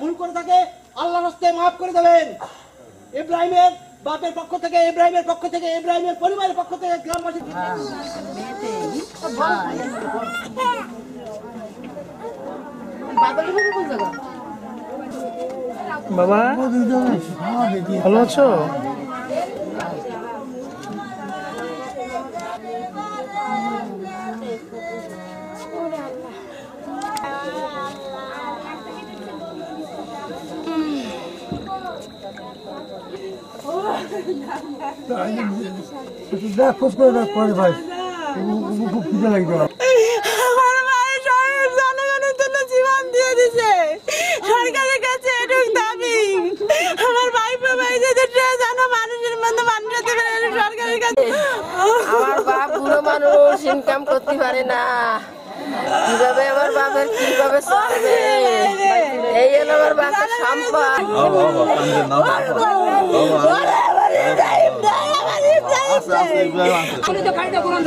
ভুল করে থাকে আল্লাহ রাস্তে মাফ করে দেবেন। ইব্রাহিমের বাপের পক্ষ থেকে ইব্রাহিমের পক্ষ থেকে ইব্রাহিমের পরিবারের পক্ষ থেকে গ্রামবাসী বাবা ভালো আছো? সরকারের কাছে আমার ভাই সরকারের কাছে আমার বাপ বুড়ো মানুষ ইনকাম করতে পারে না। কীভাবে আমার বাপের কীভাবে আমার তো গাড়িটা করুন